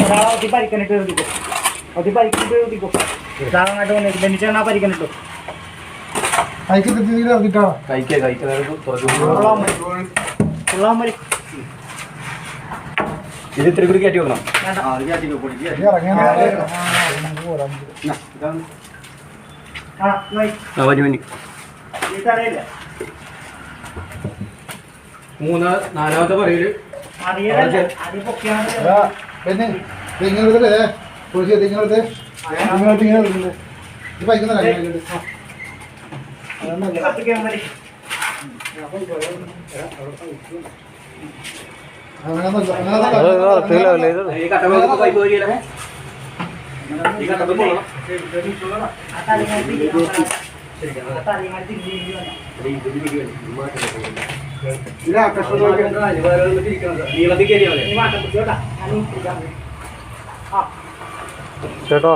ഒരാളെ പരിക്കനിട്ട് എഴുതിക്കോ ഒത്തി പരിക്കനിട്ട് എഴുതിക്കോ അങ്ങോട്ട് വന്നിട്ട് ബെന്നിച്ചാണ് ആ പരിക്കനിട്ടു ഇത് ഇത്തിരി കൂടി കയറ്റി വെക്കണം. ആ വരി വരി. മൂന്ന് നാലാമത്തെ പറയൽ. പിന്നെ ഇത് ഇങ്ങനെ കുളിച്ച് ഇങ്ങനെ ഇങ്ങനെ ഇങ്ങനെ ഇത് പൈക്കുന്ന കത്തിക്കാൻ ചേട്ടോ?